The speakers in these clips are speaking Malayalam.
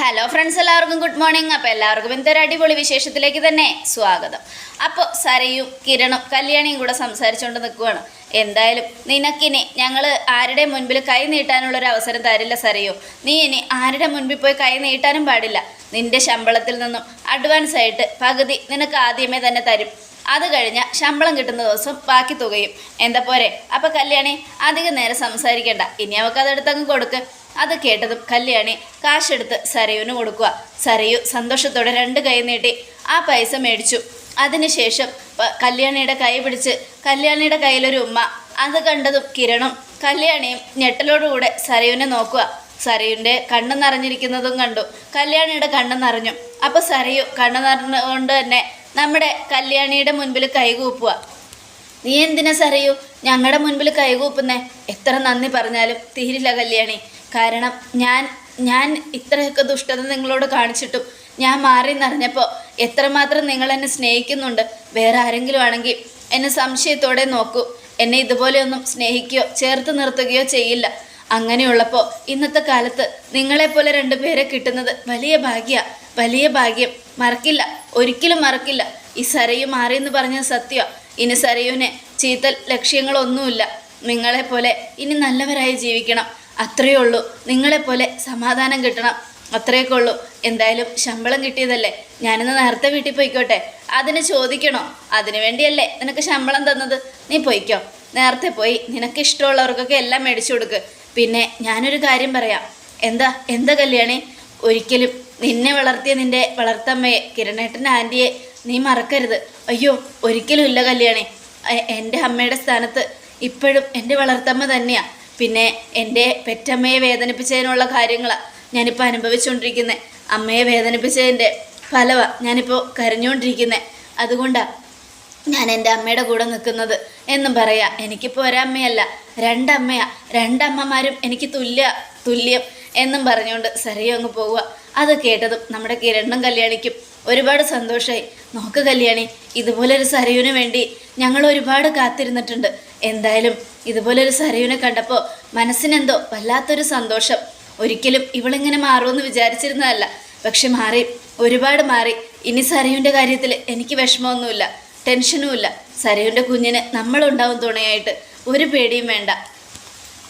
ഹലോ ഫ്രണ്ട്സ് എല്ലാവർക്കും ഗുഡ് മോർണിംഗ് അപ്പോൾ എല്ലാവർക്കും എന്തൊരു അടിപൊളി വിശേഷത്തിലേക്ക് തന്നെ സ്വാഗതം. അപ്പോൾ സരയും കിരണും കല്യാണിയും കൂടെ സംസാരിച്ചുകൊണ്ട് നിൽക്കുവാണ് എന്തായാലും നിനക്കിനി ഞങ്ങൾ ആരുടെ മുൻപിൽ കൈ നീട്ടാനുള്ളൊരു അവസരം തരില്ല സരയോ? നീ ഇനി ആരുടെ മുൻപിൽ പോയി കൈ നീട്ടാനും പാടില്ല. നിന്റെ ശമ്പളത്തിൽ നിന്നും അഡ്വാൻസ് ആയിട്ട് പകുതി നിനക്ക് ആദ്യമേ തന്നെ തരും. അത് കഴിഞ്ഞ ശമ്പളം കിട്ടുന്ന ദിവസം ബാക്കി തുകയും. എന്താ പോരെ? അപ്പോൾ കല്യാണി അധികം നേരം സംസാരിക്കേണ്ട. ഇനി അവൾക്ക് അതെടുത്തങ്ങ് കൊടുക്ക്. അത് കേട്ടതും കല്യാണി കാശെടുത്ത് സരയുവിന് കൊടുക്കുക. സരയു സന്തോഷത്തോടെ രണ്ട് കൈ നീട്ടി ആ പൈസ മേടിച്ചു. അതിനുശേഷം കല്യാണിയുടെ കൈ പിടിച്ച് കല്യാണിയുടെ കയ്യിലൊരു ഉമ്മ. അത് കണ്ടതും കിരണും കല്യാണിയും ഞെട്ടലോടുകൂടെ സരയുവിനെ നോക്കുക. സരയുവിന്റെ കണ്ണ് നിറഞ്ഞിരിക്കുന്നതും കണ്ടു. കല്യാണിയുടെ കണ്ണ് നിറഞ്ഞു. അപ്പോൾ സരയു കണ്ണ് നിറഞ്ഞുകൊണ്ട് തന്നെ നമ്മുടെ കല്യാണിയുടെ മുൻപിൽ കൈകൂപ്പുക. നീ എന്തിനാ സറിയൂ? ഞങ്ങളുടെ മുൻപിൽ കൈകൂപ്പുന്നേ. എത്ര നന്ദി പറഞ്ഞാലും തീരില്ല കല്യാണി. കാരണം ഞാൻ ഞാൻ ഇത്രയൊക്കെ ദുഷ്ടത നിങ്ങളോട് കാണിച്ചിട്ടും ഞാൻ മാറി നിറഞ്ഞപ്പോൾ എത്രമാത്രം നിങ്ങൾ എന്നെ സ്നേഹിക്കുന്നുണ്ട്. വേറെ ആരെങ്കിലും ആണെങ്കിൽ എന്നെ സംശയത്തോടെ നോക്കൂ. എന്നെ ഇതുപോലെയൊന്നും സ്നേഹിക്കുകയോ ചേർത്ത് നിർത്തുകയോ ചെയ്യില്ല. അങ്ങനെയുള്ളപ്പോൾ ഇന്നത്തെ കാലത്ത് നിങ്ങളെപ്പോലെ രണ്ടുപേരെ കിട്ടുന്നത് വലിയ ഭാഗ്യ. വലിയ ഭാഗ്യം. മറക്കില്ല. ഒരിക്കലും മറക്കില്ല. ഈ സരയു മാറിയെന്ന് പറഞ്ഞത് സത്യമാണ് ഇനി സരയുവിന് ചീത്തൽ ലക്ഷ്യങ്ങളൊന്നുമില്ല. നിങ്ങളെപ്പോലെ ഇനി നല്ലവരായി ജീവിക്കണം. അത്രയേ ഉള്ളൂ. നിങ്ങളെപ്പോലെ സമാധാനം കിട്ടണം. അത്രയൊക്കെ ഉള്ളൂ. എന്തായാലും ശമ്പളം കിട്ടിയതല്ലേ? ഞാനിന്ന് നേരത്തെ വീട്ടിൽ പോയിക്കോട്ടെ. അതിന് ചോദിക്കണോ? അതിനു വേണ്ടിയല്ലേ നിനക്ക് ശമ്പളം തന്നത്? നീ പോയിക്കോ. നേരത്തെ പോയി നിനക്ക് ഇഷ്ടമുള്ളവർക്കൊക്കെ എല്ലാം മേടിച്ചു കൊടുക്ക്. പിന്നെ ഞാനൊരു കാര്യം പറയാം. എന്താ? എന്താ കല്യാണി? ഒരിക്കലും നിന്നെ വളർത്തിയ നിന്റെ വളർത്തമ്മയെ കിരണേട്ടൻ ആന്റിയെ നീ മറക്കരുത്. അയ്യോ ഒരിക്കലും ഇല്ല കല്യാണി. എന്റെ അമ്മയുടെ സ്ഥാനത്ത് ഇപ്പോഴും എന്റെ വളർത്തമ്മ തന്നെയാണ് പിന്നെ എന്റെ പെറ്റമ്മയെ വേദനിപ്പിച്ചതിനുള്ള കാര്യങ്ങളാണ് ഞാനിപ്പോൾ അനുഭവിച്ചുകൊണ്ടിരിക്കുന്നത് അമ്മയെ വേദനിപ്പിച്ചതിന്റെ ഫലമാണ് ഞാനിപ്പോൾ കരഞ്ഞുകൊണ്ടിരിക്കുന്നത് അതുകൊണ്ടാണ് ഞാൻ എന്റെ അമ്മയുടെ കൂടെ നിൽക്കുന്നത് എന്നും പറയാം. എനിക്കിപ്പോൾ ഒരമ്മയല്ല രണ്ടമ്മയാ. രണ്ടമ്മമാരും എനിക്ക് തുല്യ തുല്യം എന്നും പറഞ്ഞുകൊണ്ട് സരയും അങ്ങ് പോവുക. അത് കേട്ടതും നമ്മുടെ കിരണ്ണും കല്യാണിക്കും ഒരുപാട് സന്തോഷമായി നോക്ക് കല്യാണി ഇതുപോലൊരു സരയുവിന് വേണ്ടി ഞങ്ങൾ ഒരുപാട് കാത്തിരുന്നിട്ടുണ്ട്. എന്തായാലും ഇതുപോലൊരു സരയുവിനെ കണ്ടപ്പോൾ മനസ്സിനെന്തോ വല്ലാത്തൊരു സന്തോഷം. ഒരിക്കലും ഇവളിങ്ങനെ മാറുമെന്ന് വിചാരിച്ചിരുന്നതല്ല. പക്ഷെ മാറി ഒരുപാട് മാറി. ഇനി സരയുവിന്റെ കാര്യത്തിൽ എനിക്ക് വിഷമമൊന്നുമില്ല ടെൻഷനുമില്ല. സരയുവിന്റെ കുഞ്ഞിന് നമ്മളുണ്ടാവും തുണയായിട്ട്. ഒരു പേടിയും വേണ്ട.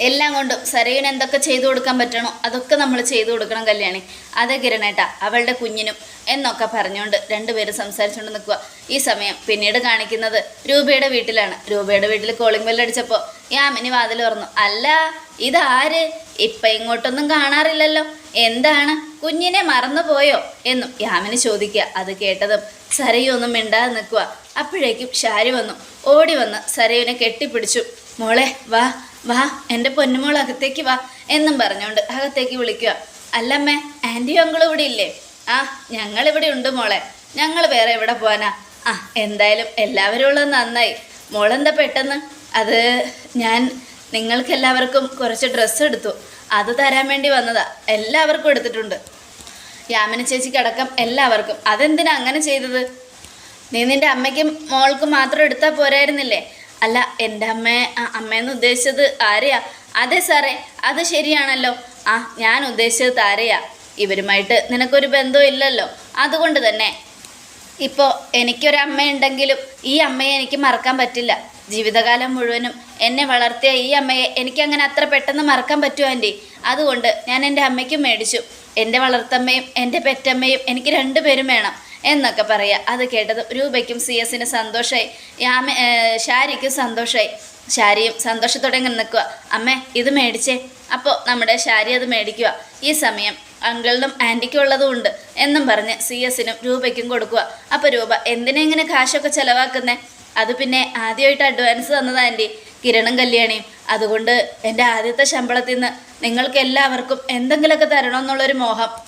എല്ലാം കൊണ്ടും സരയുന് എന്തൊക്കെ ചെയ്തു കൊടുക്കാൻ പറ്റണോ അതൊക്കെ നമ്മൾ ചെയ്തു കൊടുക്കണം കല്യാണി. അതെ കിരണേട്ട അവളുടെ കുഞ്ഞിനും എന്നൊക്കെ പറഞ്ഞുകൊണ്ട് രണ്ടുപേരും സംസാരിച്ചുകൊണ്ട് നിൽക്കുക ഈ സമയം പിന്നീട് കാണിക്കുന്നത് രൂപയുടെ വീട്ടിലാണ്. രൂപയുടെ വീട്ടിൽ കോളിംഗ് ബെൽ അടിച്ചപ്പോൾ യാമിനി വാതിൽ തുറന്നു. അല്ല ഇതാര്? ഇപ്പം ഇങ്ങോട്ടൊന്നും കാണാറില്ലല്ലോ. എന്താണ്? കുഞ്ഞിനെ മറന്നുപോയോ എന്നും യാമിനി ചോദിക്കുക. അത് കേട്ടതും സരയൊന്നും മിണ്ടാതെ നിൽക്കുക അപ്പോഴേക്കും ഷാരി വന്നു. ഓടി വന്ന് സരയുനെ കെട്ടിപ്പിടിച്ചു. മോളെ വാ. വാ എന്റെ പൊന്നുമോൾ അകത്തേക്ക് വാ എന്നും പറഞ്ഞുകൊണ്ട് അകത്തേക്ക് വിളിക്കുക. അല്ലമ്മേ ആന്റിയും അങ്കിളും ഇവിടെ ഇല്ലേ? ആ ഞങ്ങൾ ഇവിടെ ഉണ്ട് മോളെ. ഞങ്ങൾ വേറെ എവിടെ പോവാനാ? ആ എന്തായാലും എല്ലാവരും ഉള്ളത് നന്നായി. മോളെന്താ പെട്ടെന്ന്? അത് ഞാൻ നിങ്ങൾക്ക് എല്ലാവർക്കും കുറച്ച് ഡ്രസ്സ് എടുത്തു. അത് തരാൻ വേണ്ടി വന്നതാ. എല്ലാവർക്കും എടുത്തിട്ടുണ്ട്. യാമിനി ചേച്ചിക്കടക്കം എല്ലാവർക്കും. അതെന്തിനാ അങ്ങനെ ചെയ്തത്? നീ നിന്റെ അമ്മയ്ക്കും മോൾക്കും മാത്രം എടുത്താൽ പോരായിരുന്നില്ലേ? അല്ല എന്റെ അമ്മയെ അമ്മയെന്ന് ഉദ്ദേശിച്ചത് ആരെയാ? അതെ സാറേ അത് ശരിയാണല്ലോ. ആ ഞാൻ ഉദ്ദേശിച്ചത് താരയാ. ഇവരുമായിട്ട് നിനക്കൊരു ബന്ധവും ഇല്ലല്ലോ. അതുകൊണ്ട് തന്നെ. ഇപ്പോൾ എനിക്കൊരമ്മയുണ്ടെങ്കിലും ഈ അമ്മയെ എനിക്ക് മറക്കാൻ പറ്റില്ല. ജീവിതകാലം മുഴുവനും എന്നെ വളർത്തിയ ഈ അമ്മയെ എനിക്കങ്ങനെ അത്ര പെട്ടെന്ന് മറക്കാൻ പറ്റുമോ ആന്റി? അതുകൊണ്ട് ഞാൻ എന്റെ അമ്മയ്ക്കും മേടിച്ചു. എന്റെ വളർത്തമ്മയും എന്റെ പെറ്റമ്മയും എനിക്ക് രണ്ടുപേരും വേണം. എന്നൊക്കെ പറയുക അത് കേട്ടത് രൂപയ്ക്കും സി എസിന് സന്തോഷമായി യാമ ഷാരിക്കും സന്തോഷമായി ഷാരിയും സന്തോഷത്തോടെ ഇങ്ങനെ നിൽക്കുക അമ്മേ ഇത് മേടിച്ചേ. അപ്പോൾ നമ്മുടെ ഷാരി അത് മേടിക്കുക ഈ സമയം അങ്കിളിനും ആന്റിക്കും ഉള്ളതും ഉണ്ട് എന്നും പറഞ്ഞ് സി എസിനും രൂപയ്ക്കും കൊടുക്കുക അപ്പോൾ രൂപ എന്തിനാ ഇങ്ങനെ കാശൊക്കെ ചിലവാക്കുന്നേ? അത് പിന്നെ ആദ്യമായിട്ട് അഡ്വാൻസ് തന്നത് ആന്റി കിരണും കല്യാണിയും. അതുകൊണ്ട് എന്റെ ആദ്യത്തെ ശമ്പളത്തിൽ നിന്ന് നിങ്ങൾക്ക് എല്ലാവർക്കും എന്തെങ്കിലുമൊക്കെ തരണമെന്നുള്ളൊരു മോഹം.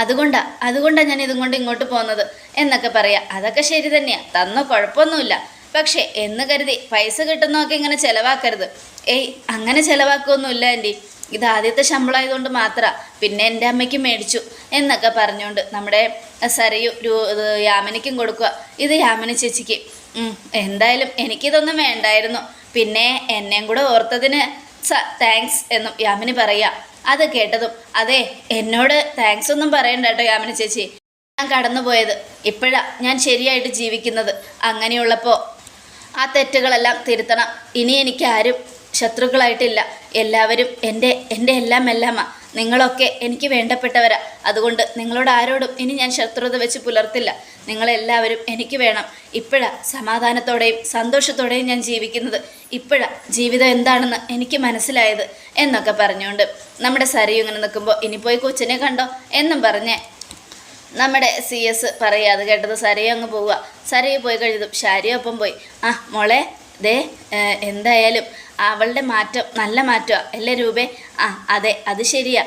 അതുകൊണ്ടാ അതുകൊണ്ടാണ് ഞാൻ ഇതും കൊണ്ട് ഇങ്ങോട്ട് പോകുന്നത് എന്നൊക്കെ പറയാം. അതൊക്കെ ശരി തന്നെയാ തന്ന കുഴപ്പമൊന്നുമില്ല. പക്ഷേ എന്ന് കരുതി പൈസ കിട്ടുന്നതൊക്കെ ഇങ്ങനെ ചിലവാക്കരുത്. ഏയ് അങ്ങനെ ചിലവാക്കുമൊന്നുമില്ല ആന്റി ഇത് ആദ്യത്തെ ശമ്പളമായതുകൊണ്ട് മാത്രമാണ് പിന്നെ എന്റെ അമ്മയ്ക്ക് മേടിച്ചു എന്നൊക്കെ പറഞ്ഞുകൊണ്ട് നമ്മുടെ സരയു രൂ യാമിനിക്കും കൊടുക്കുക ഇത് യാമിനി ചേച്ചിക്ക്. എന്തായാലും എനിക്കിതൊന്നും വേണ്ടായിരുന്നു. പിന്നെ എന്നെയും കൂടെ ഓർത്തതിന് താങ്ക്സ് എന്നും യാമിനി പറയാ. അത് കേട്ടതും അതെ എന്നോട് താങ്ക്സ് ഒന്നും പറയണ്ട കേട്ടോ യാമിനി ചേച്ചി. ഞാൻ കടന്നുപോയത് ഇപ്പോഴാ ഞാൻ ശരിയായിട്ട് ജീവിക്കുന്നത്. അങ്ങനെയുള്ളപ്പോൾ ആ തെറ്റുകളെല്ലാം തിരുത്തണം. ഇനി എനിക്ക് ആരും ശത്രുക്കളായിട്ടില്ല. എല്ലാവരും എന്റെ എന്റെ എല്ലാം എല്ലാമാ. നിങ്ങളൊക്കെ എനിക്ക് വേണ്ടപ്പെട്ടവരാ. അതുകൊണ്ട് നിങ്ങളോട് ആരോടും ഇനി ഞാൻ ശത്രുത വെച്ച് പുലർത്തില്ല. നിങ്ങളെല്ലാവരും എനിക്ക് വേണം. ഇപ്പോഴാ സമാധാനത്തോടെയും സന്തോഷത്തോടെയും ഞാൻ ജീവിക്കുന്നത്. ഇപ്പോഴാ ജീവിതം എന്താണെന്ന് എനിക്ക് മനസ്സിലായത് എന്നൊക്കെ പറഞ്ഞുകൊണ്ട് നമ്മുടെ സരയു ഇങ്ങനെ നിൽക്കുമ്പോൾ ഇനി പോയി കൊച്ചിനെ കണ്ടോ? എന്നും പറഞ്ഞേ നമ്മുടെ സി എസ് പറയുക അത് കേട്ടത് സരയു അങ്ങ് പോവുക. സരയു പോയി കഴിഞ്ഞതും ഷാരിയും ഒപ്പം പോയി. ആ മോളെ ദേ എന്തായാലും അവളുടെ മാറ്റം നല്ല മാറ്റമാണ് അല്ലേ രൂപേ? ആ അതെ അത് ശരിയാ.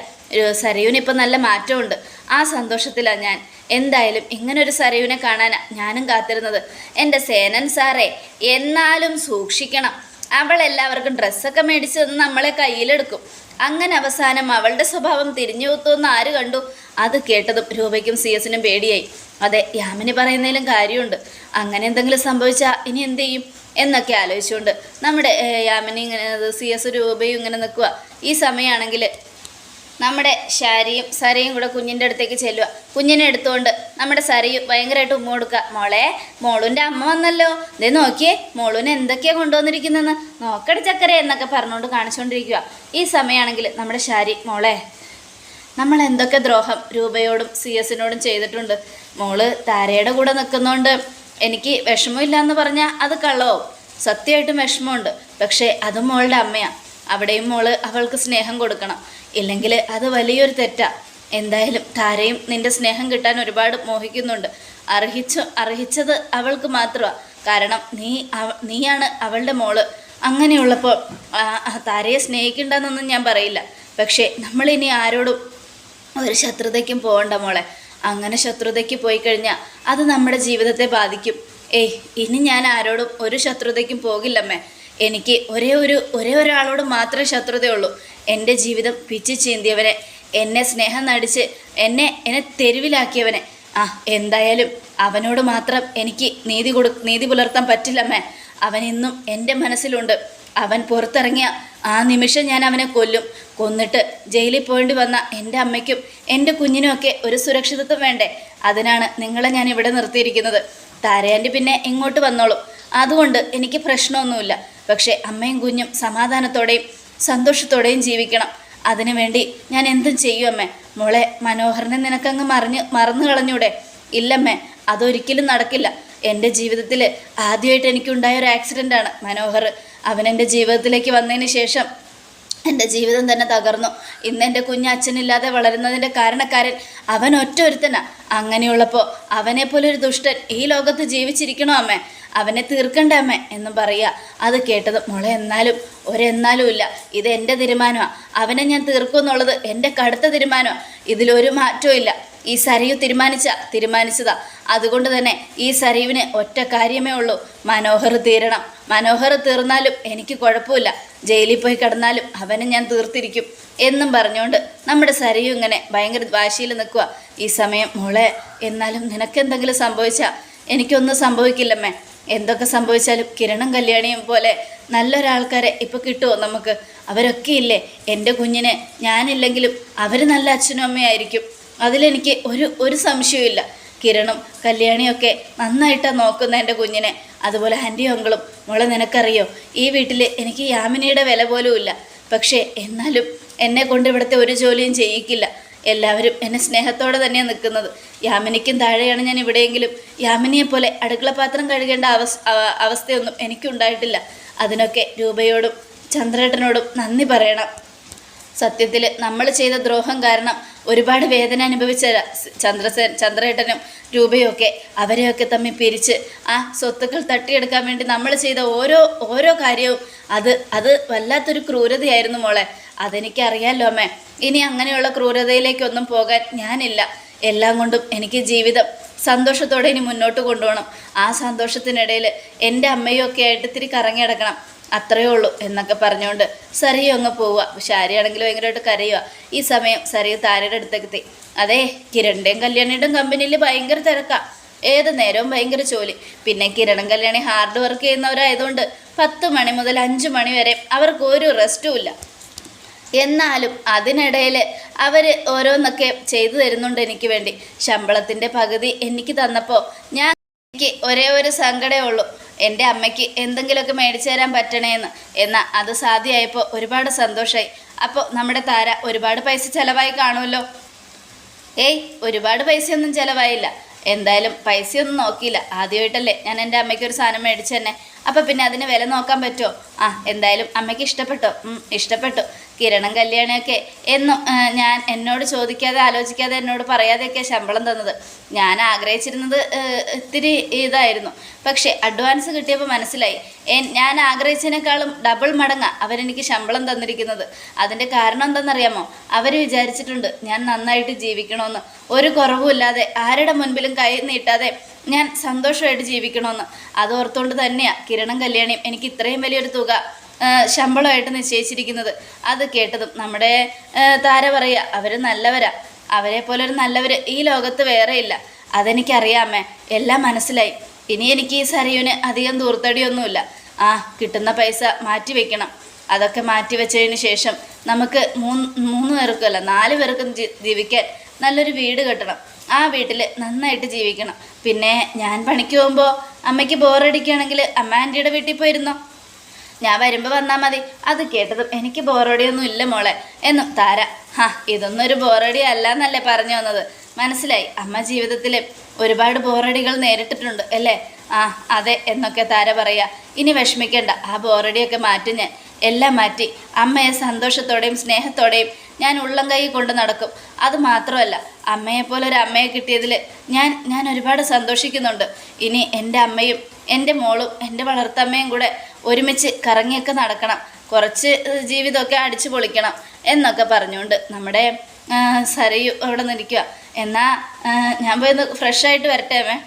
ഇപ്പം നല്ല മാറ്റമുണ്ട്. ആ സന്തോഷത്തിലാണ് ഞാൻ. എന്തായാലും ഇങ്ങനൊരു സരയുവിനെ കാണാനാണ് ഞാനും കാത്തിരുന്നത്. എന്റെ സേനൻ സാറേ എന്നാലും സൂക്ഷിക്കണം. അവൾ എല്ലാവർക്കും ഡ്രസ്സൊക്കെ മേടിച്ചു തന്ന് നമ്മളെ കയ്യിലെടുക്കും. അങ്ങനെ അവസാനം അവളുടെ സ്വഭാവം തിരിഞ്ഞു കുത്തുമെന്ന് ആര് കണ്ടു? അത് കേട്ടതും രൂപയ്ക്കും സി എസിനും പേടിയായി. അതെ യാമിനി പറയുന്നതിലും കാര്യമുണ്ട്. അങ്ങനെ എന്തെങ്കിലും സംഭവിച്ചാൽ ഇനി എന്ത് ചെയ്യും? എന്നൊക്കെ ആലോചിച്ചുകൊണ്ട് നമ്മുടെ യാമിനി ഇങ്ങനെ സി എസ് രൂപയും ഇങ്ങനെ നിൽക്കുക ഈ സമയമാണെങ്കിൽ നമ്മുടെ ശാരിയും സരയും കൂടെ കുഞ്ഞിന്റെ അടുത്തേക്ക് ചെല്ലുക കുഞ്ഞിനെ എടുത്തുകൊണ്ട് നമ്മുടെ സരയു ഭയങ്കരമായിട്ട് ഉമ്മ കൊടുക്കുക. മോളെ മോളുന്റെ അമ്മ വന്നല്ലോ. ഇതേ നോക്കിയേ മോളുവിന് എന്തൊക്കെയാണ് കൊണ്ടുവന്നിരിക്കുന്നതെന്ന്. നോക്കട ചക്കര എന്നൊക്കെ പറഞ്ഞുകൊണ്ട് കാണിച്ചുകൊണ്ടിരിക്കുക. ഈ സമയമാണെങ്കിൽ നമ്മുടെ ശാരി മോളെ നമ്മൾ എന്തൊക്കെ ദ്രോഹം രൂപയോടും സി എസിനോടും ചെയ്തിട്ടുണ്ട്. മോൾ താരയുടെ കൂടെ നിൽക്കുന്നതുകൊണ്ട് എനിക്ക് വിഷമമില്ല എന്ന് പറഞ്ഞാൽ അത് കള്ളവും. സത്യമായിട്ടും വിഷമമുണ്ട്. പക്ഷേ അത് മോളുടെ അമ്മയാണ് അവിടെയും മോൾ അവൾക്ക് സ്നേഹം കൊടുക്കണം. ഇല്ലെങ്കിൽ അത് വലിയൊരു തെറ്റാ. എന്തായാലും താരയും നിന്റെ സ്നേഹം കിട്ടാൻ ഒരുപാട് മോഹിക്കുന്നുണ്ട്. അർഹിച്ചു അർഹിച്ചത് അവൾക്ക് മാത്രമാണ് കാരണം നീ നീയാണ് അവളുടെ മോൾ. അങ്ങനെയുള്ളപ്പോൾ താരയെ സ്നേഹിക്കണ്ടെന്നൊന്നും ഞാൻ പറയില്ല. പക്ഷേ നമ്മളിനി ആരോടും ഒരു ശത്രുതയ്ക്കും പോകണ്ട മോളെ. അങ്ങനെ ശത്രുതയ്ക്ക് പോയി കഴിഞ്ഞാൽ അത് നമ്മുടെ ജീവിതത്തെ ബാധിക്കും. ഏയ് ഇനി ഞാൻ ആരോടും ഒരു ശത്രുതയ്ക്കും പോകില്ലമ്മേ. എനിക്ക് ഒരേ ഒരു ഒരേ ഒരാളോട് മാത്രമേ ശത്രുതയുള്ളൂ. എന്റെ ജീവിതം പിച്ചു ചീന്തിയവനെ. എന്നെ സ്നേഹം നടിച്ച് എന്നെ എന്നെ തെരുവിലാക്കിയവനെ. ആ എന്തായാലും അവനോട് മാത്രം എനിക്ക് നീതി കൊടു നീതി പുലർത്താൻ പറ്റില്ലമ്മേ. അവൻ ഇന്നും എന്റെ മനസ്സിലുണ്ട്. അവൻ പുറത്തിറങ്ങിയ ആ നിമിഷം ഞാൻ അവനെ കൊല്ലും. കൊന്നിട്ട് ജയിലിൽ പോകേണ്ടി വന്ന എന്റെ അമ്മയ്ക്കും എന്റെ കുഞ്ഞിനുമൊക്കെ ഒരു സുരക്ഷിതത്വം വേണ്ടേ? അതിനാണ് നിങ്ങളെ ഞാൻ ഇവിടെ നിർത്തിയിരിക്കുന്നത്. താരയാന്റെ പിന്നെ ഇങ്ങോട്ട് വന്നോളും. അതുകൊണ്ട് എനിക്ക് പ്രശ്നമൊന്നുമില്ല. പക്ഷേ അമ്മയും കുഞ്ഞും സമാധാനത്തോടെയും സന്തോഷത്തോടെയും ജീവിക്കണം. അതിനുവേണ്ടി ഞാൻ എന്തും ചെയ്യും അമ്മേ. മോളെ മനോഹരനെ നിനക്കങ്ങ് മറിഞ്ഞ് മറന്നു കളഞ്ഞൂടെ. ഇല്ലമ്മേ അതൊരിക്കലും നടക്കില്ല. എന്റെ ജീവിതത്തിൽ ആദ്യമായിട്ട് എനിക്കുണ്ടായ ഒരു ആക്സിഡന്റാണ് മനോഹർ. അവൻ എന്റെ ജീവിതത്തിലേക്ക് വന്നതിന് ശേഷം എന്റെ ജീവിതം തന്നെ തകർന്നു. ഇന്ന് എന്റെ കുഞ്ഞ് അച്ഛനില്ലാതെ വളരുന്നതിന്റെ കാരണക്കാരൻ അവൻ ഒറ്റ അങ്ങനെയുള്ളപ്പോൾ അവനെപ്പോലെ ഒരു ദുഷ്ടൻ ഈ ലോകത്ത് ജീവിച്ചിരിക്കണോ അമ്മേ? അവനെ തീർക്കണ്ട അമ്മേ എന്നും പറയുക. അത് കേട്ടത് മോളെ എന്നാലും ഒരെന്നാലും ഇല്ല. ഇത് എന്റെ തീരുമാനമാണ് അവനെ ഞാൻ തീർക്കും എന്നുള്ളത് എന്റെ കടുത്ത തീരുമാനമാണ് ഇതിലൊരു മാറ്റവും ഇല്ല. ഈ സരയു തീരുമാനിച്ച തീരുമാനിച്ചതാ. അതുകൊണ്ട് തന്നെ ഈ സരയുവിന് ഒറ്റ കാര്യമേ ഉള്ളൂ. മനോഹർ തീരണം. മനോഹർ തീർന്നാലും എനിക്ക് കുഴപ്പമില്ല. ജയിലിൽ പോയി കിടന്നാലും അവനെ ഞാൻ തീർത്തിരിക്കും എന്നും പറഞ്ഞുകൊണ്ട് നമ്മുടെ സരയു ഇങ്ങനെ ഭയങ്കര വാശിയിൽ നിൽക്കുക ഈ സമയം മോളെ എന്നാലും നിനക്കെന്തെങ്കിലും സംഭവിച്ചാൽ എനിക്കൊന്നും സംഭവിക്കില്ലമ്മേ. എന്തൊക്കെ സംഭവിച്ചാലും കിരണും കല്യാണിയും പോലെ നല്ലൊരാൾക്കാരെ ഇപ്പോൾ കിട്ടുമോ നമുക്ക്? അവരൊക്കെ ഇല്ലേ എന്റെ കുഞ്ഞിനെ ഞാനില്ലെങ്കിലും അവർ നല്ല അച്ഛനും അമ്മയായിരിക്കും. അതിലെനിക്ക് ഒരു ഒരു സംശയമില്ല കിരണും കല്യാണിയൊക്കെ നന്നായിട്ടാണ് നോക്കുന്ന എന്റെ കുഞ്ഞിനെ. അതുപോലെ ആന്റിയും അങ്കിളും. മോളെ നിനക്കറിയോ ഈ വീട്ടിൽ എനിക്ക് യാമിനിയുടെ വില പോലും ഇല്ല പക്ഷേ എന്നാലും എന്നെ കൊണ്ട് ഇവിടുത്തെ ഒരു ജോലിയും ചെയ്യിക്കില്ല. എല്ലാവരും എന്നെ സ്നേഹത്തോടെ തന്നെയാണ് നിൽക്കുന്നത്. യാമിനിക്കും താഴെയാണ് ഞാൻ ഇവിടെയെങ്കിലും. യാമിനിയെ പോലെ അടുക്കളപാത്രം കഴുകേണ്ട അവസ് അവ- അവസ്ഥയൊന്നും എനിക്കുണ്ടായിട്ടില്ല. അതിനൊക്കെ രൂപയോടും ചന്ദ്രേട്ടനോടും നന്ദി പറയണം. സത്യത്തിൽ നമ്മൾ ചെയ്ത ദ്രോഹം കാരണം ഒരുപാട് വേദന അനുഭവിച്ച ചന്ദ്രസേൻ ചന്ദ്രേട്ടനും രൂപയൊക്കെ അവരെയൊക്കെ തമ്മിൽ പിരിച്ച് ആ സ്വത്തുക്കൾ തട്ടിയെടുക്കാൻ വേണ്ടി നമ്മൾ ചെയ്ത ഓരോ ഓരോ കാര്യവും അത് അത് വല്ലാത്തൊരു ക്രൂരതയായിരുന്നു മോളെ. അതെനിക്കറിയാമല്ലോ അമ്മേ. ഇനി അങ്ങനെയുള്ള ക്രൂരതയിലേക്കൊന്നും പോകാൻ ഞാനില്ല. എല്ലാം കൊണ്ടും എനിക്ക് ജീവിതം സന്തോഷത്തോടെ ഇനി മുന്നോട്ട് കൊണ്ടുപോകണം. ആ സന്തോഷത്തിനിടയിൽ എന്റെ അമ്മയും ഒക്കെ ആയിട്ട് ഇത്തിരി കറങ്ങി കിടക്കണം അത്രയേ ഉള്ളൂ എന്നൊക്കെ പറഞ്ഞുകൊണ്ട് സരിയും അങ്ങ് പോവുക. ശാരിയാണെങ്കിൽ ഭയങ്കരമായിട്ട് കരയുക. ഈ സമയം സരിയ താരയുടെ അടുത്തേക്ക് എത്തി. അതെ കിരണിന്റെയും കല്യാണിയുടെയും കമ്പനിയിൽ ഭയങ്കര തിരക്കാണ് ഏത് നേരവും ഭയങ്കര ജോലി. പിന്നെ കിരണം കല്യാണി ഹാർഡ് വർക്ക് ചെയ്യുന്നവരായതുകൊണ്ട് പത്ത് മണി മുതൽ അഞ്ച് മണി വരെ അവർക്ക് ഒരു റെസ്റ്റും ഇല്ല. എന്നാലും അതിനിടയിൽ അവർ ഓരോന്നൊക്കെ ചെയ്തു തരുന്നുണ്ട് എനിക്ക് വേണ്ടി. ശമ്പളത്തിന്റെ പകുതി എനിക്ക് തന്നപ്പോൾ ഞാൻ എനിക്ക് ഒരേ ഒരു സങ്കടമേ ഉള്ളൂ. എന്റെ അമ്മയ്ക്ക് എന്തെങ്കിലുമൊക്കെ മേടിച്ചു തരാൻ പറ്റണേന്ന്. എന്നാൽ അത് സാധ്യമായപ്പോൾ ഒരുപാട് സന്തോഷമായി അപ്പോൾ നമ്മുടെ താര ഒരുപാട് പൈസ ചിലവായി കാണുമല്ലോ ഏയ് ഒരുപാട് പൈസയൊന്നും ചിലവായില്ല. എന്തായാലും പൈസയൊന്നും നോക്കിയില്ല. ആദ്യമായിട്ടല്ലേ ഞാൻ എന്റെ അമ്മയ്ക്ക് ഒരു സാധനം മേടിച്ചു തന്നെ അപ്പം പിന്നെ അതിന് വില നോക്കാൻ പറ്റുമോ? ആ എന്തായാലും അമ്മയ്ക്ക് ഇഷ്ടപ്പെട്ടോ. ഇഷ്ടപ്പെട്ടു. കിരണം കല്യാണിയൊക്കെ എന്നും ഞാൻ എന്നോട് ചോദിക്കാതെ ആലോചിക്കാതെ എന്നോട് പറയാതെയൊക്കെ ശമ്പളം തന്നത്. ഞാൻ ആഗ്രഹിച്ചിരുന്നത് ഇത്തിരി ഇതായിരുന്നു. പക്ഷേ അഡ്വാൻസ് കിട്ടിയപ്പോൾ മനസ്സിലായി. ഞാൻ ആഗ്രഹിച്ചതിനേക്കാളും ഡബിൾ മടങ്ങ അവരെനിക്ക് ശമ്പളം തന്നിരിക്കുന്നത്. അതിന്റെ കാരണം എന്താണെന്നറിയാമോ? അവർ വിചാരിച്ചിട്ടുണ്ട് ഞാൻ നന്നായിട്ട് ജീവിക്കണമെന്ന് ഒരു കുറവുമില്ലാതെ ആരുടെ മുൻപിലും കൈ നീട്ടാതെ ഞാൻ സന്തോഷമായിട്ട് ജീവിക്കണമെന്ന് അത് ഓർത്തുകൊണ്ട് തന്നെയാണ് കിരണം കല്യാണിയും എനിക്ക് ഇത്രയും വലിയൊരു തുക ശമ്പളമായിട്ട് നിശ്ചയിച്ചിരിക്കുന്നത്. അത് കേട്ടതും നമ്മുടെ താര പറയുക അവർ നല്ലവരാ. അവരെ പോലെ ഒരു നല്ലവർ ഈ ലോകത്ത് വേറെ ഇല്ല. അതെനിക്കറിയാമേ എല്ലാം മനസ്സിലായി. ഇനി എനിക്ക് ഈ സരയുവിന് അധികം ദൂർത്തടിയൊന്നുമില്ല. ആ കിട്ടുന്ന പൈസ മാറ്റി വെക്കണം. അതൊക്കെ മാറ്റി വെച്ചതിന് ശേഷം നമുക്ക് മൂന്ന് മൂന്ന് പേർക്കുമല്ല നാല് പേർക്കും ജീവിക്കാൻ നല്ലൊരു വീട് കെട്ടണം. ആ വീട്ടിൽ നന്നായിട്ട് ജീവിക്കണം. പിന്നെ ഞാൻ പണിക്ക് പോകുമ്പോൾ അമ്മയ്ക്ക് ബോറടിക്കുകയാണെങ്കിൽ അമ്മ ആന്റിയുടെ വീട്ടിൽ പോയിരുന്നോ? ഞാൻ വരുമ്പോൾ വന്നാൽ മതി. അത് കേട്ടതും എനിക്ക് ബോറടിയൊന്നും ഇല്ല മോളെ. എന്നും താര ഹാ ഇതൊന്നും ഒരു ബോറടി അല്ല എന്നല്ലേ പറഞ്ഞു വന്നത്. മനസ്സിലായി. അമ്മ ജീവിതത്തിൽ ഒരുപാട് ബോറടികൾ നേരിട്ടിട്ടുണ്ട് അല്ലേ? ആ അതെ എന്നൊക്കെ താര പറയാ. ഇനി വിഷമിക്കേണ്ട. ആ ബോറടിയൊക്കെ മാറ്റി ഞാൻ എല്ലാം മാറ്റി. അമ്മയെ സന്തോഷത്തോടെയും സ്നേഹത്തോടെയും ഞാൻ ഉള്ളം കൈ കൊണ്ട് നടക്കും. അത് മാത്രമല്ല അമ്മയെപ്പോലെ ഒരു അമ്മയെ കിട്ടിയതിൽ ഞാൻ ഞാൻ ഒരുപാട് സന്തോഷിക്കുന്നുണ്ട്. ഇനി എന്റെ അമ്മയും എന്റെ മോളും എന്റെ വളർത്തമ്മയും കൂടെ ഒരുമിച്ച് കറങ്ങിയൊക്കെ നടക്കണം. കുറച്ച് ജീവിതമൊക്കെ അടിച്ചു പൊളിക്കണം എന്നൊക്കെ പറഞ്ഞുകൊണ്ട് നമ്മുടെ സരയു അവിടെ നിൽക്കുക എന്നാൽ ഞാൻ പോയി ഫ്രഷായിട്ട് വരട്ടെ അമ്മേ.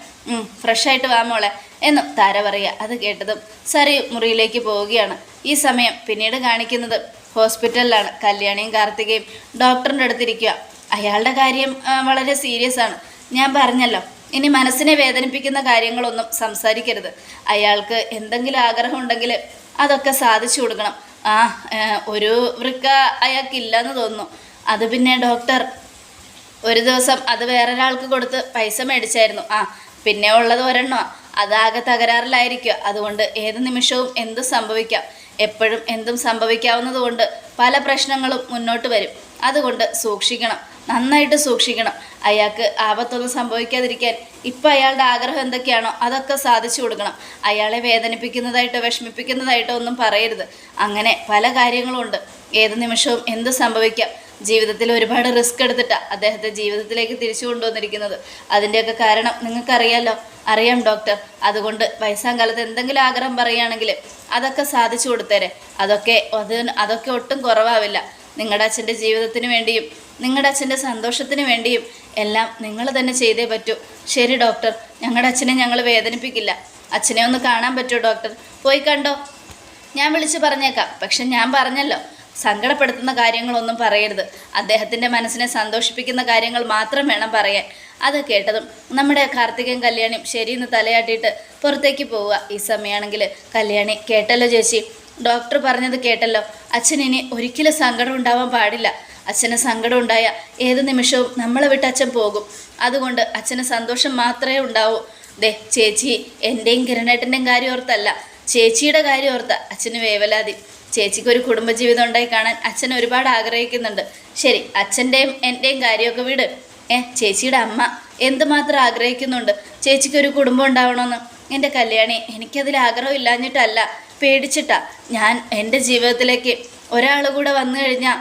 ഫ്രഷായിട്ട് വാ മോളെ എന്നും താര പറയുക. അത് കേട്ടതും സരയു മുറിയിലേക്ക് പോവുകയാണ്. ഈ സമയം പിന്നീട് കാണിക്കുന്നത് ഹോസ്പിറ്റലിലാണ്. കല്യാണിയും കാർത്തികയും ഡോക്ടറിന്റെ അടുത്തിരിക്കുക അയാളുടെ കാര്യം വളരെ സീരിയസ് ആണ്. ഞാൻ പറഞ്ഞല്ലോ ഇനി മനസ്സിനെ വേദനിപ്പിക്കുന്ന കാര്യങ്ങളൊന്നും സംസാരിക്കരുത്. അയാൾക്ക് എന്തെങ്കിലും ആഗ്രഹം ഉണ്ടെങ്കിൽ അതൊക്കെ സാധിച്ചു കൊടുക്കണം. ആ ഒരു വൃക്ക അയാൾക്കില്ലെന്ന് തോന്നുന്നു. അത് പിന്നെ ഡോക്ടർ ഒരു ദിവസം അത് വേറൊരാൾക്ക് കൊടുത്ത് പൈസ മേടിച്ചായിരുന്നു. ആ പിന്നെ ഉള്ളത് ഒരെണ്ണോ അതാകെ തകരാറിലായിരിക്കുക അതുകൊണ്ട് ഏത് നിമിഷവും എന്ത് സംഭവിക്കാം? എപ്പോഴും എന്തും സംഭവിക്കാവുന്നതുകൊണ്ട് പല പ്രശ്നങ്ങളും മുന്നോട്ട് വരും. അതുകൊണ്ട് സൂക്ഷിക്കണം. നന്നായിട്ട് സൂക്ഷിക്കണം. അയാൾക്ക് ആപത്തൊന്നും സംഭവിക്കാതിരിക്കാൻ ഇപ്പം അയാളുടെ ആഗ്രഹം എന്തൊക്കെയാണോ അതൊക്കെ സാധിച്ചു കൊടുക്കണം. അയാളെ വേദനിപ്പിക്കുന്നതായിട്ടോ വിഷമിപ്പിക്കുന്നതായിട്ടോ ഒന്നും പറയരുത്. അങ്ങനെ പല കാര്യങ്ങളുമുണ്ട് ഏത് നിമിഷവും എന്ത് സംഭവിക്കാം ജീവിതത്തിൽ ഒരുപാട് റിസ്ക് എടുത്തിട്ടാണ് അദ്ദേഹത്തെ ജീവിതത്തിലേക്ക് തിരിച്ചു കൊണ്ടുവന്നിരിക്കുന്നത്. അതിന്റെയൊക്കെ കാരണം നിങ്ങൾക്കറിയാലോ അറിയാം ഡോക്ടർ. അതുകൊണ്ട് വയസ്സാം കാലത്ത് എന്തെങ്കിലും ആഗ്രഹം പറയുകയാണെങ്കിൽ അതൊക്കെ സാധിച്ചു കൊടുത്തേരെ. അതൊക്കെ അത് അതൊക്കെ ഒട്ടും കുറവാവില്ല. നിങ്ങളുടെ അച്ഛന്റെ ജീവിതത്തിന് വേണ്ടിയും നിങ്ങളുടെ അച്ഛന്റെ സന്തോഷത്തിന് വേണ്ടിയും എല്ലാം നിങ്ങൾ തന്നെ ചെയ്തേ പറ്റൂ. ശരി ഡോക്ടർ ഞങ്ങളുടെ അച്ഛനെ ഞങ്ങൾ വേദനിപ്പിക്കില്ല. അച്ഛനെ ഒന്ന് കാണാൻ പറ്റുമോ ഡോക്ടർ. പോയി കണ്ടോ? ഞാൻ വിളിച്ച് പറഞ്ഞേക്കാം. പക്ഷെ ഞാൻ പറഞ്ഞല്ലോ സങ്കടപ്പെടുത്തുന്ന കാര്യങ്ങളൊന്നും പറയരുത്. അദ്ദേഹത്തിന്റെ മനസ്സിനെ സന്തോഷിപ്പിക്കുന്ന കാര്യങ്ങൾ മാത്രം വേണം പറയാൻ. അത് കേട്ടതും നമ്മുടെ കാർത്തികൻ കല്യാണിയും ശരിയെന്ന് തലയാട്ടിയിട്ട് പുറത്തേക്ക് പോവുക. ഈ സമയമാണെങ്കിൽ കല്യാണി കേട്ടല്ലോ ചേച്ചി. ഡോക്ടർ പറഞ്ഞത് കേട്ടല്ലോ. അച്ഛൻ ഇനി ഒരിക്കലും സങ്കടം ഉണ്ടാവാൻ പാടില്ല. അച്ഛന് സങ്കടം ഉണ്ടായ ഏത് നിമിഷവും നമ്മളെ വിട്ട് അച്ഛൻ പോകും. അതുകൊണ്ട് അച്ഛന് സന്തോഷം മാത്രമേ ഉണ്ടാവൂ. ദേ ചേച്ചി എന്റെയും കിരണേട്ടന്റെയും കാര്യം ഓർത്തല്ല. ചേച്ചിയുടെ കാര്യം ഓർത്ത അച്ഛന് വേവലാതി. ചേച്ചിക്ക് ഒരു കുടുംബജീവിതം ഉണ്ടായി കാണാൻ അച്ഛൻ ഒരുപാട് ആഗ്രഹിക്കുന്നുണ്ട്. ശരി അച്ഛന്റെയും എന്റെയും കാര്യമൊക്കെ വിട്. ഏ ചേച്ചിയുടെ അമ്മ എന്തുമാത്രം ആഗ്രഹിക്കുന്നുണ്ട്? ചേച്ചിക്ക് ഒരു കുടുംബം ഉണ്ടാവണമെന്ന്. എന്റെ കല്യാണി എനിക്കതിൽ ആഗ്രഹം ഇല്ലാഞ്ഞിട്ടല്ല പേടിച്ചിട്ടാ. ഞാൻ എന്റെ ജീവിതത്തിലേക്ക് ഒരാൾ കൂടെ വന്നു കഴിഞ്ഞാൽ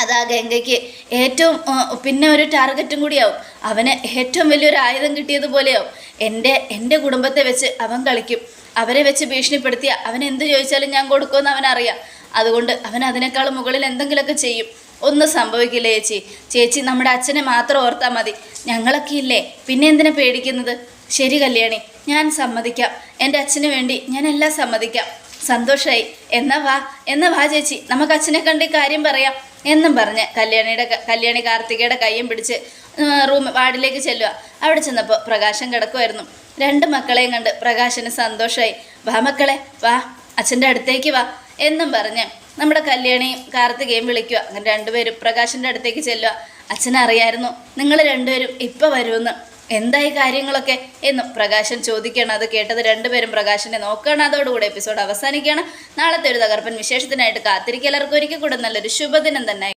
അതാ ഗംഗയ്ക്ക് ഏറ്റവും പിന്നെ ഒരു ടാർഗറ്റും കൂടിയാവും. അവന് ഏറ്റവും വലിയൊരു ആയുധം കിട്ടിയതുപോലെയാവും. എന്റെ എന്റെ കുടുംബത്തെ വെച്ച് അവൻ കളിക്കും. അവരെ വെച്ച് ഭീഷണിപ്പെടുത്തി അവൻ എന്ത് ചോദിച്ചാലും ഞാൻ കൊടുക്കുമെന്ന് അവനറിയാം. അതുകൊണ്ട് അവൻ അതിനേക്കാൾ മുകളിൽ എന്തെങ്കിലുമൊക്കെ ചെയ്യും. ഒന്നും സംഭവിക്കില്ല ചേച്ചി. ചേച്ചി നമ്മുടെ അച്ഛനെ മാത്രം ഓർത്താൽ മതി. ഞങ്ങളൊക്കെ ഇല്ലേ? പിന്നെ എന്തിനാ പേടിക്കുന്നത്? ശരി കല്യാണി ഞാൻ സമ്മതിക്കാം. എന്റെ അച്ഛന് വേണ്ടി ഞാൻ എല്ലാം സമ്മതിക്കാം. സന്തോഷമായി എന്നാ വാ എന്നാ വാ ചേച്ചി. നമുക്ക് അച്ഛനെ കണ്ട് കാര്യം പറയാം. എന്നും പറഞ്ഞ് കല്യാണിയുടെ കല്യാണി കാർത്തികയുടെ കയ്യും പിടിച്ച് റൂം വാർഡിലേക്ക് ചെല്ലുക അവിടെ ചെന്നപ്പോൾ പ്രകാശം കിടക്കുമായിരുന്നു രണ്ട് മക്കളെയും കണ്ട് പ്രകാശന് സന്തോഷമായി വാ മക്കളെ വാ അച്ഛന്റെ അടുത്തേക്ക് വാ എന്നും പറഞ്ഞ് നമ്മുടെ കല്യാണിയും കാർത്തികയും വിളിക്കുക. അങ്ങനെ രണ്ടുപേരും പ്രകാശിന്റെ അടുത്തേക്ക് ചെല്ലുക. അച്ഛനറിയായിരുന്നു നിങ്ങൾ രണ്ടുപേരും ഇപ്പം വരുമെന്ന്. എന്തായി കാര്യങ്ങളൊക്കെ? എന്ന് പ്രകാശൻ ചോദിക്കണം അത് കേട്ടത് രണ്ടുപേരും പ്രകാശനെ നോക്കുകയാണ്. അതോടുകൂടി എപ്പിസോഡ് അവസാനിക്കുകയാണ്. നാളത്തെ ഒരു തകർപ്പൻ വിശേഷത്തിനായിട്ട് കാത്തിരിക്കുക. എല്ലാവർക്കും ഒരിക്കൽ കൂടെ നല്ലൊരു ശുഭദിനം തന്നെ.